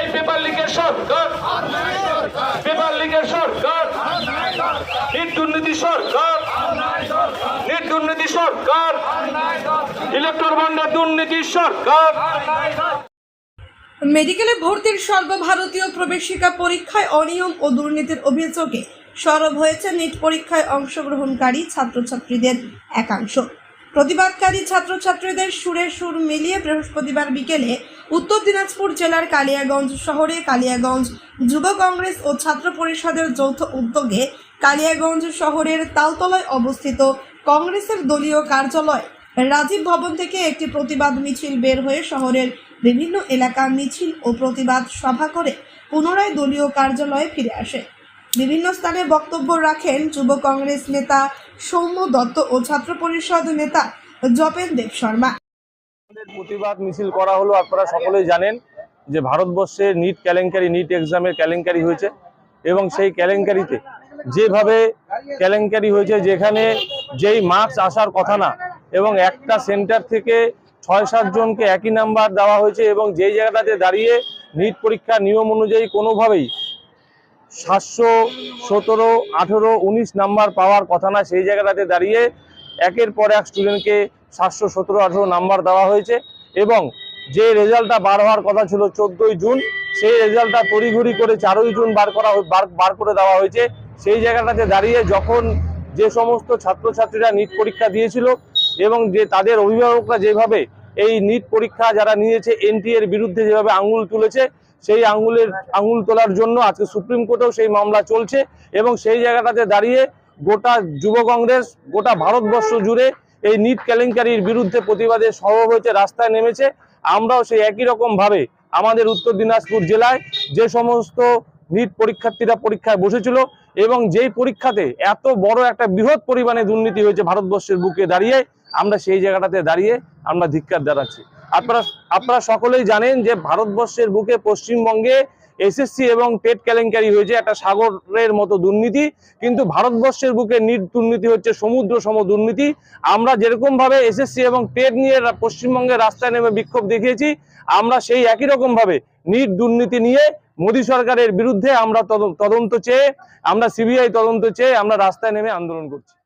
এই পেপার লিগের সরকার পেপার লিগের সরকার নিট দুর্নীতি সরকার নিট দুর্নীতি সরকার ইলেকট্রন বন্ডের দুর্নীতি সরকার মেডিকেলে ভর্তির সর্বভারতীয় প্রবেশিকা পরীক্ষায় অনিয়ম ও দুর্নীতির অভিযোগে সরব হয়েছে নিট পরীক্ষায় অংশগ্রহণকারী ছাত্রছাত্রীদের একাংশ। প্রতিবাদকারী ছাত্রছাত্রীদের সুরে সুর মিলিয়ে বৃহস্পতিবার বিকেলে উত্তর দিনাজপুর জেলার কালিয়াগঞ্জ শহরে কালিয়াগঞ্জ যুব কংগ্রেস ও ছাত্র পরিষদের যৌথ উদ্যোগে কালিয়াগঞ্জ শহরের তালতলায় অবস্থিত কংগ্রেসের দলীয় কার্যালয় রাজীব ভবন থেকে একটি প্রতিবাদ মিছিল বের হয়ে শহরের বিভিন্ন এলাকা মিছিল ও প্রতিবাদ সভা করে পুনরায় দলীয় কার্যালয়ে ফিরে আসে। বিভিন্ন স্থানে বক্তব্য রাখেন যুব কংগ্রেস নেতা সৌম্য দত্ত ও ছাত্র পরিষদ নেতা জপেন দেব শর্মা। প্রতিবাদ মিছিল করা হলো, আপনারা সকলেই জানেন যে ভারতবর্ষে নিট কেলেঙ্কারি নিট এক্সামের কেলেঙ্কারি হয়েছে এবং সেই কেলেঙ্কারিতে যেভাবে কেলেঙ্কারি হয়েছে, যেখানে যেই মার্কস আসার কথা না, এবং একটা সেন্টার থেকে ছয়, সাত জনকে একই নাম্বার দেওয়া হয়েছে এবং যেই জায়গাটাতে দাঁড়িয়ে নিট পরীক্ষার নিয়ম অনুযায়ী কোনোভাবেই সাতশো সতেরো, আঠেরো, উনিশ নাম্বার পাওয়ার কথা না, সেই জায়গাটাতে দাঁড়িয়ে একের পর এক স্টুডেন্টকে সাতশো সতেরো আঠেরো নাম্বার দেওয়া হয়েছে এবং যে রেজাল্টটা বার হওয়ার কথা ছিল চোদ্দোই জুন, সেই রেজাল্টটা তড়িঘড়ি করে চারই জুন বার করা বার বার করে দেওয়া হয়েছে। সেই জায়গাটাতে দাঁড়িয়ে যখন যে সমস্ত ছাত্রছাত্রীরা নিট পরীক্ষা দিয়েছিল এবং যে তাদের অভিভাবকরা যেভাবে এই নিট পরীক্ষা যারা নিয়েছে এনটি এর বিরুদ্ধে যেভাবে আঙুল তুলেছে, সেই আঙুলের আঙুল তোলার জন্য আজকে সুপ্রিম কোর্টেও সেই মামলা চলছে এবং সেই জায়গাটাতে দাঁড়িয়ে গোটা যুব কংগ্রেস, গোটা ভারতবর্ষ জুড়ে এই নিট কেলেঙ্কারির বিরুদ্ধে প্রতিবাদে সরব হয়েছে, রাস্তায় নেমেছে। আমরাও সেই একই রকম ভাবে আমাদের উত্তর দিনাজপুর জেলায় যে সমস্ত নিট পরীক্ষার্থীরা পরীক্ষায় বসেছিল এবং যেই পরীক্ষাতে এত বড় একটা বৃহৎ পরিমাণে দুর্নীতি হয়েছে ভারতবর্ষের বুকে দাঁড়িয়ে, আমরা সেই জায়গাটাতে দাঁড়িয়ে আমরা ধিক্কার দাঁড়াচ্ছি আপনারা আপনারা সকলেই জানেন যে ভারতবর্ষের বুকে পশ্চিমবঙ্গে এসএসসি এবং টেট কেলেঙ্কারি হয়েছে, একটা সাগরের মতো দুর্নীতি, কিন্তু ভারতবর্ষের বুকে নিট দুর্নীতি হচ্ছে সমুদ্র সম দুর্নীতি। আমরা যেরকম ভাবে এসএসসি এবং টেট নিয়ে পশ্চিমবঙ্গের রাস্তায় নেমে বিক্ষোভ দেখিয়েছি, আমরা সেই একই রকম ভাবে নিট দুর্নীতি নিয়ে মোদী সরকারের বিরুদ্ধে আমরা তদ- তদন্ত চেয়ে, আমরা সিবিআই তদন্ত চেয়ে আমরা রাস্তায় নেমে আন্দোলন করছি।